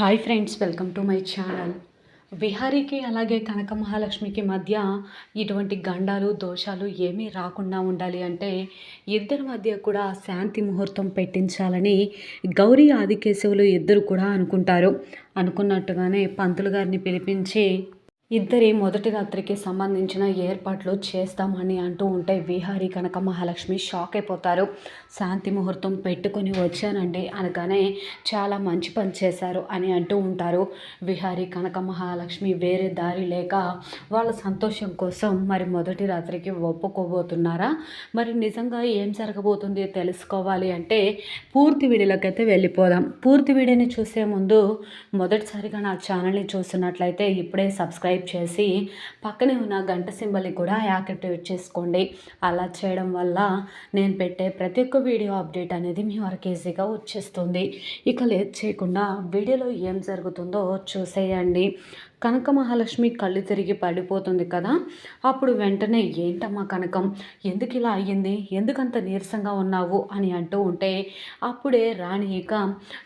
Hi friends welcome to my channel విహారీకి అలాగే కనక మహాలక్ష్మికి మధ్య ఇటువంటి గండాలు దోషాలు ఏమీ రాకుండా ఉండాలి అంటే ఇద్దరి మధ్య కూడా శాంతి ముహూర్తం పెట్టించాలని గౌరీ ఆదికేశవులు ఇద్దరు కూడా అనుకుంటారు. అనుకున్నట్టుగానే పంతులు గారిని పిలిపించి ఇద్దరి మొదటి రాత్రికి సంబంధించిన ఏర్పాట్లు చేస్తామని అంటూ ఉంటే విహారి కనక మహాలక్ష్మి షాక్ అయిపోతారు. శాంతి ముహూర్తం పెట్టుకొని వచ్చానండి అనగానే చాలా మంచి పని చేశారు అని అంటూ ఉంటారు. విహారి కనక మహాలక్ష్మి వేరే దారి లేక వాళ్ళ సంతోషం కోసం మరి మొదటి రాత్రికి ఒప్పుకోబోతున్నారా? మరి నిజంగా ఏం జరగబోతుంది తెలుసుకోవాలి అంటే పూర్తి వీడియోలకైతే వెళ్ళిపోదాం. పూర్తి వీడియోని చూసే ముందు మొదటిసారిగా నా ఛానల్ని చూసినట్లయితే ఇప్పుడే సబ్స్క్రైబ్ చేసి పక్కనే ఉన్న గంట సింబల్ని కూడా యాక్టివేట్ చేసుకోండి. అలా చేయడం వల్ల నేను పెట్టే ప్రతి ఒక్క వీడియో అప్డేట్ అనేది మీ వరకు ఈజీగా వచ్చేస్తుంది. ఇక లేట్ చేయకుండా వీడియోలో ఏం జరుగుతుందో చూసేయండి. కనక మహాలక్ష్మి కళ్ళు తిరిగి పడిపోతుంది కదా అప్పుడు వెంటనే ఏంటమ్మా కనకం ఎందుకు ఇలా అయ్యింది? ఎందుకంత నీరసంగా ఉన్నావు? అని అంటూ ఉంటే అప్పుడే రాణి ఇక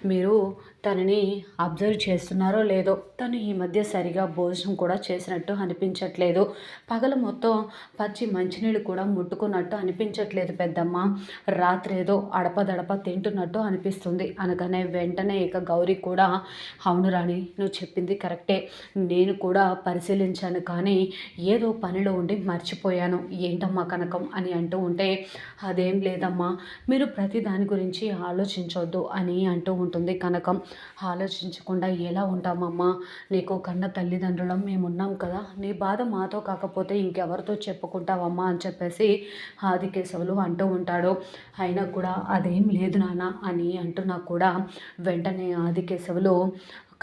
మీరు తనని అబ్జర్వ్ చేస్తున్నారో లేదో తను ఈ మధ్య సరిగా భోజనం కూడా చేసినట్టు అనిపించట్లేదు. పగల మొత్తం పచ్చి మంచినీళ్ళు కూడా ముట్టుకున్నట్టు అనిపించట్లేదు పెద్దమ్మ. రాత్రి ఏదో అడపదడప తింటున్నట్టు అనిపిస్తుంది. అనగానే వెంటనే ఇక గౌరీ కూడా అవును రాణి నువ్వు చెప్పింది కరెక్టే. నేను కూడా పరిశీలించాను కానీ ఏదో పనిలో ఉండి మర్చిపోయాను. ఏంటమ్మా కనకం అని అంటూ ఉంటే అదేం లేదమ్మా. మీరు ప్రతి దాని గురించి ఆలోచించవద్దు అని అంటూ ఉంటుంది కనకం. ఆలోచించకుండా ఎలా ఉంటామమ్మా? నీకు కన్న తల్లిదండ్రులం మేము ఉన్నాం కదా. నీ బాధ మాతో కాకపోతే ఇంకెవరితో చెప్పుకుంటావమ్మా? అని చెప్పేసి ఆదికేశవులు అంటూ ఉంటాడు. అయినా కూడా అదేం లేదు నాన్న అని అంటున్నా కూడా వెంటనే ఆదికేశవులు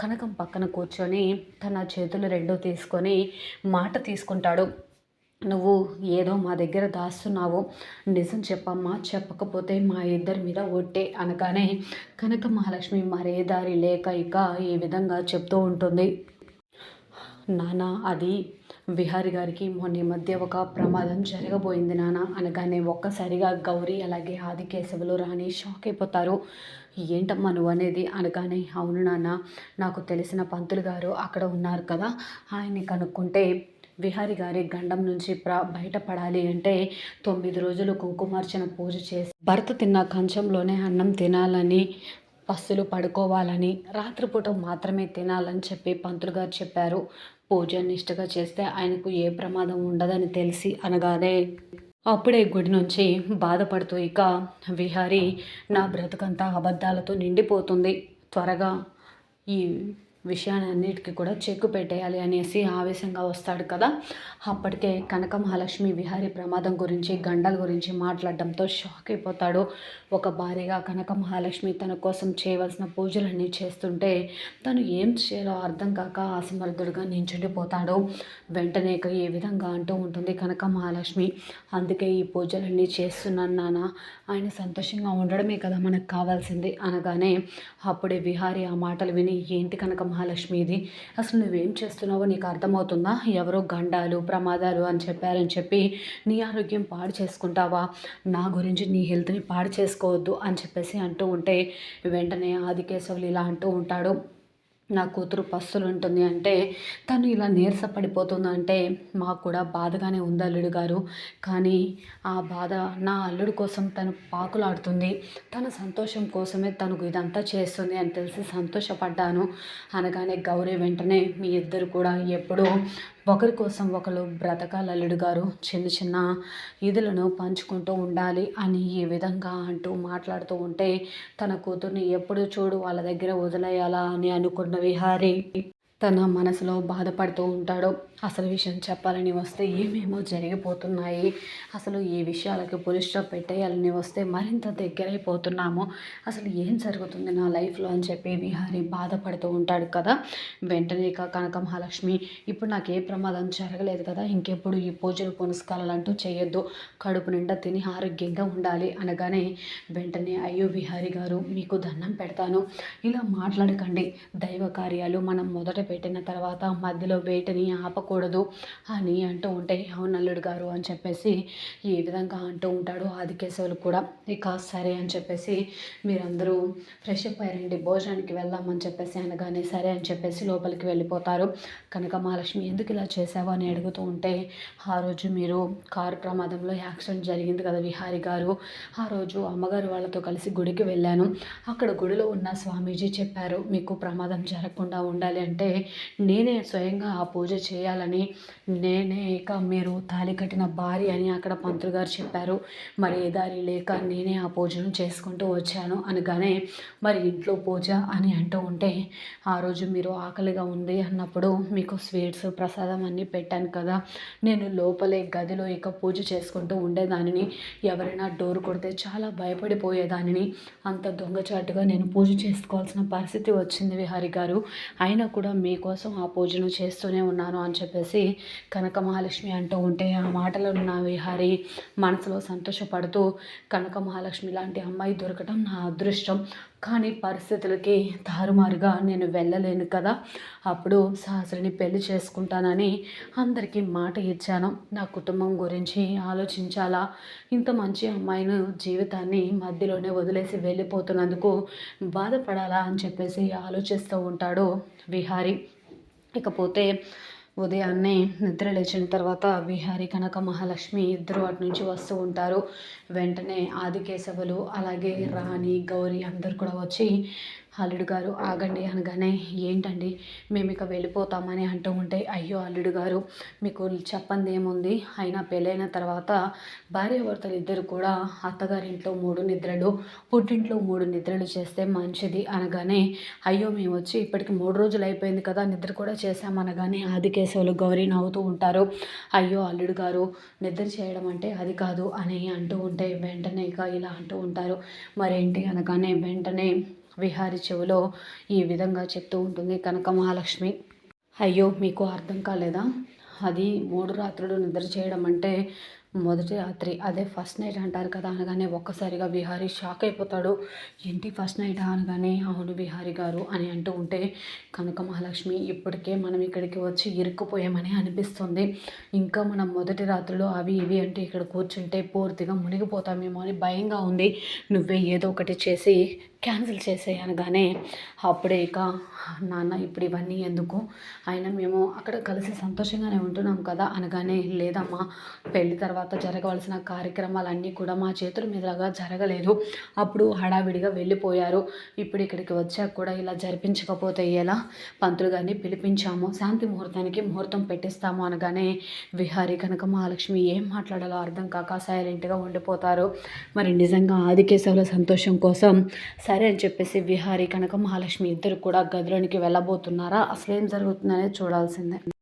కనకం పక్కన కూర్చొని తన చేతులు రెండో తీసుకొని మాట తీసుకుంటాడు. నువ్వు ఏదో మా దగ్గర దాస్తున్నావు. నిజం చెప్పమ్మా చెప్పకపోతే మా ఇద్దరి మీద ఒట్టే అనగానే కనక మహాలక్ష్మి మరే దారి లేక ఇక ఈ విధంగా చెప్తూ ఉంటుంది. నాన్న అది విహారి గారికి మొన్న మధ్య ఒక ప్రమాదం జరగబోయింది నాన్న అనగానే ఒక్కసారిగా గౌరీ అలాగే ఆదికేశవులు రాణి షాక్ అయిపోతారు. ఏంటమ్మా నువ్వు అనేది అనగానే అవును నాన్న నాకు తెలిసిన పంతులు గారు అక్కడ ఉన్నారు కదా ఆయన్ని కనుక్కుంటే విహారి గారి గండం నుంచి ప్ర బయటపడాలి అంటే తొమ్మిది రోజులు కుంకుమార్చన పూజ చేసి భర్త తిన్న కంచంలోనే అన్నం తినాలని పస్సులు పడుకోవాలని రాత్రిపూట మాత్రమే తినాలని చెప్పి పంతులు గారు చెప్పారు. పూజ నిష్టగా చేస్తే ఆయనకు ఏ ప్రమాదం ఉండదని తెలిసి అనగానే అప్పుడే గుడి నుంచి బాధపడుతూ ఇక విహారి నా బ్రతుకంతా అబద్ధాలతో నిండిపోతుంది. త్వరగా ఈ విషయాన్ని అన్నిటికీ కూడా చెక్కు పెట్టేయాలి అనేసి ఆవేశంగా వస్తాడు కదా. అప్పటికే కనక మహాలక్ష్మి విహారీ ప్రమాదం గురించి గండల గురించి మాట్లాడడంతో షాక్ అయిపోతాడు. ఒక భారీగా కనక మహాలక్ష్మి తన కోసం చేయవలసిన పూజలన్నీ చేస్తుంటే తను ఏం చేయాలో అర్థం కాక అసమర్థుడుగా నించుండిపోతాడు. వెంటనే ఏ విధంగా అంటూ ఉంటుంది కనక మహాలక్ష్మి అందుకే ఈ పూజలన్నీ చేస్తున్నాను నాన్న ఆయన సంతోషంగా ఉండడమే కదా మనకు కావాల్సింది అనగానే అప్పుడే విహారీ ఆ మాటలు విని ఏంటి కనక మహాలక్ష్మి ఇది అసలు నువ్వేం చేస్తున్నావో నీకు అర్థమవుతుందా? ఎవరో గండాలు ప్రమాదాలు అని చెప్పారని చెప్పి నీ ఆరోగ్యం పాడు చేసుకుంటావా? నా గురించి నీ హెల్త్ని పాడు చేసుకోవద్దు అని చెప్పేసి అంటూ ఉంటే వెంటనే ఆదికేశవులు ఇలా అంటూ ఉంటాడు. నా కూతురు పస్తులు ఉంటుంది అంటే తను ఇలా నీరసపడిపోతుంది అంటే మాకు కూడా బాధగానే ఉంది అల్లుడు గారు. కానీ ఆ బాధ నా అల్లుడు కోసం తను పాకులాడుతుంది. తన సంతోషం కోసమే తనకు ఇదంతా చేస్తుంది అని తెలిసి సంతోషపడ్డాను. అనగానే గౌరీ వెంటనే మీ ఇద్దరు కూడా ఎప్పుడూ ఒకరి కోసం ఒకరు బ్రతకాలి అల్లుడు గారు. చిన్న చిన్న ఇదులను పంచుకుంటూ ఉండాలి అని ఈ విధంగా అంటూ మాట్లాడుతూ ఉంటే తన కూతుర్ని ఎప్పుడు చూడు వాళ్ళ దగ్గర వదిలేయాలా అని అనుకున్న విహారీ తన మనసులో బాధపడుతూ ఉంటాడు. అసలు విషయం చెప్పాలని వస్తే ఏమేమో జరిగిపోతున్నాయి అసలు ఈ విషయాలకి పులిస్టో పెట్టేయాలని వస్తే మరింత దగ్గరైపోతున్నాము. అసలు ఏం జరుగుతుంది నా లైఫ్లో అని చెప్పి విహారి బాధపడుతూ ఉంటాడు కదా. వెంటనే కనక మహాలక్ష్మి ఇప్పుడు నాకు ఏ ప్రమాదం జరగలేదు కదా ఇంకెప్పుడు ఈ పూజలు పునస్కారాలు అంటూ చేయొద్దు. కడుపు నిండా తిని ఆరోగ్యంగా ఉండాలి అనగానే వెంటనే అయ్యో విహారి గారు మీకు దండం పెడతాను. ఇలా మాట్లాడకండి. దైవ కార్యాలు మనం మొదట పెట్టిన తర్వాత మధ్యలో వేటని ఆపకు ఆపకూడదు అని అంటూ ఉంటే అవును అల్లుడు గారు అని చెప్పేసి ఈ విధంగా అంటూ ఉంటాడు ఆదికేశవులు కూడా. ఇక సరే అని చెప్పేసి మీరందరూ ఫ్రెష్ అప్ అయ్యారండి భోజనానికి వెళ్దామని చెప్పేసి అనగానే సరే అని చెప్పేసి లోపలికి వెళ్ళిపోతారు. కనుక మహాలక్ష్మి ఎందుకు ఇలా చేసావు అని అడుగుతూ ఉంటే ఆ రోజు మీరు కారు ప్రమాదంలో యాక్సిడెంట్ జరిగింది కదా విహారి గారు. ఆ రోజు అమ్మగారు వాళ్ళతో కలిసి గుడికి వెళ్ళాను. అక్కడ గుడిలో ఉన్న స్వామీజీ చెప్పారు మీకు ప్రమాదం జరగకుండా ఉండాలి అంటే నేనే స్వయంగా ఆ పూజ చేయాలని నేనే ఇక మీరు తాలి కట్టిన భార్య అని అక్కడ పంతులు గారు చెప్పారు. మరి ఏ దారి లేక నేనే ఆ పూజను చేసుకుంటూ వచ్చాను అనగానే మరి ఇంట్లో పూజ అని అంటూ ఉంటే ఆ రోజు మీరు ఆకలిగా ఉంది అన్నప్పుడు మీకు స్వీట్స్ ప్రసాదం అన్నీ పెట్టాను కదా. నేను లోపలే గదిలో ఇక పూజ చేసుకుంటూ ఉండేదానిని ఎవరైనా డోర్ కొడితే చాలా భయపడిపోయేదానిని. అంత దొంగచాటుగా నేను పూజ చేసుకోవాల్సిన పరిస్థితి వచ్చింది విహారి గారు. అయినా కూడా మీకోసం ఆ పూజను చేస్తూనే ఉన్నాను అని చెప్పి చెప్పేసి కనక మహాలక్ష్మి అంటూ ఉంటే ఆ మాటలు ఉన్న విహారి మనసులో సంతోషపడుతూ కనక మహాలక్ష్మి లాంటి అమ్మాయి దొరకటం నా అదృష్టం. కానీ పరిస్థితులకి తారుమారుగా నేను వెళ్ళలేను కదా. అప్పుడు సహస్రిని పెళ్ళి చేసుకుంటానని అందరికీ మాట ఇచ్చాను. నా కుటుంబం గురించి ఆలోచించాలా? ఇంత మంచి అమ్మాయిని జీవితాన్ని మధ్యలోనే వదిలేసి వెళ్ళిపోతున్నందుకు బాధపడాలా అని చెప్పేసి ఆలోచిస్తూ ఉంటాడు విహారి. ఇకపోతే ఉదయాన్నే నిద్ర లేచిన తర్వాత విహారి కనక మహాలక్ష్మి ఇద్దరు అటు నుంచి వస్తూ ఉంటారు. వెంటనే ఆదికేశవులు అలాగే రాణి గౌరీ అందరు కూడా వచ్చి అల్లుడు గారు ఆగండి అనగానే ఏంటండి? మేము ఇక వెళ్ళిపోతామని అంటూ ఉంటే అయ్యో అల్లుడు గారు మీకు చెప్పంది ఏముంది అయినా పెళ్ళైన తర్వాత భార్యాభర్తలు ఇద్దరు కూడా అత్తగారింట్లో మూడు నిద్రలు పుట్టింట్లో మూడు నిద్రలు చేస్తే మంచిది అనగానే అయ్యో మేము వచ్చి ఇప్పటికి మూడు రోజులు అయిపోయింది కదా నిద్ర కూడా చేశామనగానే ఆదికేశవులు గౌరీ నవ్వుతూ ఉంటారు. అయ్యో అల్లుడు గారు నిద్ర చేయడం అంటే అది కాదు అని అంటూ ఉంటే వెంటనే ఇక ఇలా అంటూ ఉంటారు. మరేంటి అనగానే వెంటనే విహారి చెవిలో ఈ విధంగా చెప్తూ ఉంటుంది కనక మహాలక్ష్మి. అయ్యో మీకు అర్థం కాలేదా? అది మూడు రాత్రులు నిద్ర చేయడం అంటే మొదటి రాత్రి అదే ఫస్ట్ నైట్ అంటారు కదా అనగానే ఒక్కసారిగా బిహారీ షాక్ అయిపోతాడు. ఏంటి ఫస్ట్ నైట్ అనగానే అవును బిహారీ గారు అని అంటూ ఉంటే కనక మహాలక్ష్మి ఇప్పటికే మనం ఇక్కడికి వచ్చి ఇరుక్కుపోయామని అనిపిస్తుంది. ఇంకా మనం మొదటి రాత్రిలో అవి ఇవి అంటే ఇక్కడ కూర్చుంటే పూర్తిగా మునిగిపోతామేమో అని భయంగా ఉంది. నువ్వే ఏదో ఒకటి చేసి క్యాన్సిల్ చేసేయి అనగానే అప్పుడే ఇక నాన్న ఇప్పుడు ఇవన్నీ ఎందుకు? అయినా మేము అక్కడ కలిసి సంతోషంగానే ఉంటున్నాం కదా అనగానే లేదమ్మా పెళ్ళి తర్వాత జరగవలసిన కార్యక్రమాలన్నీ కూడా మా చేతుల మీదుగా జరగలేదు. అప్పుడు హడావిడిగా వెళ్ళిపోయారు. ఇప్పుడు ఇక్కడికి వచ్చాక కూడా ఇలా జరిపించకపోతే ఎలా? పంతులు గారిని పిలిపించాము. శాంతి ముహూర్తానికి ముహూర్తం పెట్టిస్తాము అనగానే విహారీ కనుక మహాలక్ష్మి ఏం మాట్లాడాలో అర్థం కాక సైలెంట్గా ఉండిపోతారు. మరి నిజంగా ఆదికేశవుల సంతోషం కోసం సరే అని చెప్పేసి విహారీ కనక మహాలక్ష్మి ఇద్దరు కూడా గదిలోనికి వెళ్ళబోతున్నారా? అసలు ఏం జరుగుతుందనేది చూడాల్సిందే.